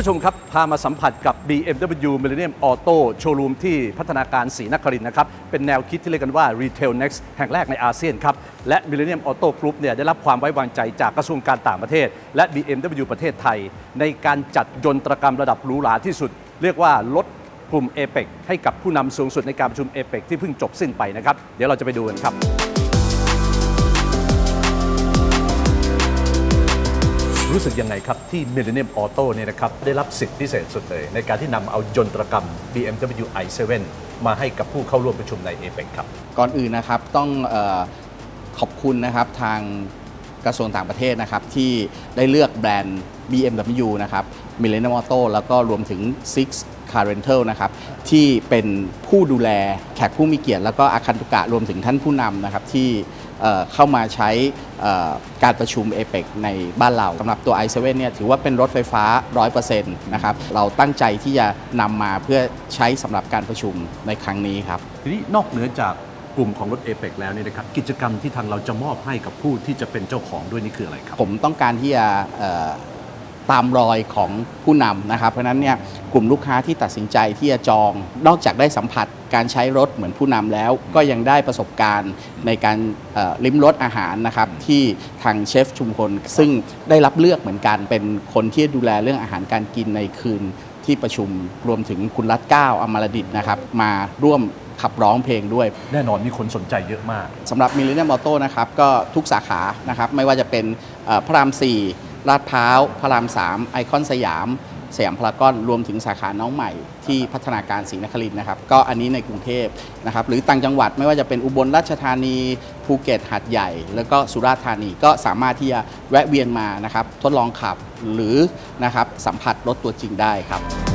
ผู้ชมครับ พามาสัมผัสกับ BMW Millennium Auto โชว์รูมที่พัฒนาการศรีนครินทร์นะครับ เป็นแนวคิดที่เรียกกันว่า Retail Next แห่งแรกในอาเซียนครับ และ Millennium Auto Group เนี่ยได้รับความไว้วางใจจากกระทรวงการต่างประเทศ และ BMW ประเทศไทย ในการจัดยนตรกรรมระดับหรูหราที่สุด เรียกว่าลดกลุ่ม APEC ให้กับผู้นำสูงสุดในการประชุม APEC ที่เพิ่งจบสิ้นไปนะครับ เดี๋ยวเราจะไปดูกันครับ รู้สึกยังไงครับ ที่ Millennium Auto เนี่ยนะครับได้รับสิทธิพิเศษสุดเลย ในการที่นำเอายนตรกรรม BMW i7 มาให้กับผู้เข้าร่วมประชุมใน APEC ครับ ก่อนอื่นนะครับต้องเออขอบคุณนะครับทางกระทรวงต่างประเทศนะครับ ที่ได้เลือกแบรนด์ BMW นะครับ Millennium Auto แล้วก็รวมถึง Six Car Rental นะครับ ที่เป็นผู้ดูแลแขกผู้มีเกียรติ แล้วก็อาคันตุกะรวมถึงท่านผู้นำนะครับที่ เอ่อเข้ามาใช้เอ่อการประชุม APEC ในบ้านเราสำหรับตัว i7 เนี่ยถือว่าเป็นรถไฟฟ้า 100%นะครับเราตั้งใจที่จะนำมาเพื่อใช้สำหรับการประชุมในครั้งนี้ครับ ทีนี้นอกเหนือจากกลุ่มของรถ APEC แล้วเนี่ยนะครับกิจกรรมที่ทางเราจะมอบให้กับผู้ที่จะเป็นเจ้าของด้วยนี่คืออะไรครับ ผมต้องการที่จะเอ่อ ตามรอยของผู้นำนะครับ เพราะฉะนั้นเนี่ยกลุ่มลูกค้าที่ตัดสินใจที่จะจอง นอกจากได้สัมผัสการใช้รถเหมือนผู้นำแล้ว ก็ยังได้ประสบการณ์ในการเอ่อลิ้มรสอาหารนะครับที่ทางเชฟชุมพลซึ่งได้รับเลือกเหมือนกันเป็นคนที่ดูแลเรื่องอาหารการกินในคืนที่ประชุมรวมถึงคุณรัตเก้าอมรดิตนะครับมาร่วมขับร้องเพลงด้วย แน่นอนมีคนสนใจเยอะมากสำหรับมิลเลน i u m มอโต้นะครับก็ทุกสาขานะครับไม่ว่าจะเป็นเอ่อพระราม4 ลาดพร้าว พระราม3ไอคอนสยาม สยามพารากอน รวมถึงสาขาน้องใหม่ที่พัฒนาการศรีนครินทร์นะครับ ก็อันนี้ในกรุงเทพนะครับ หรือต่างจังหวัดไม่ว่าจะเป็นอุบลราชธานี ภูเก็ต หาดใหญ่ แล้วก็สุราษฎร์ธานี ก็สามารถที่จะแวะเวียนมานะครับ ทดลองขับหรือนะครับสัมผัสรถตัวจริงได้ครับ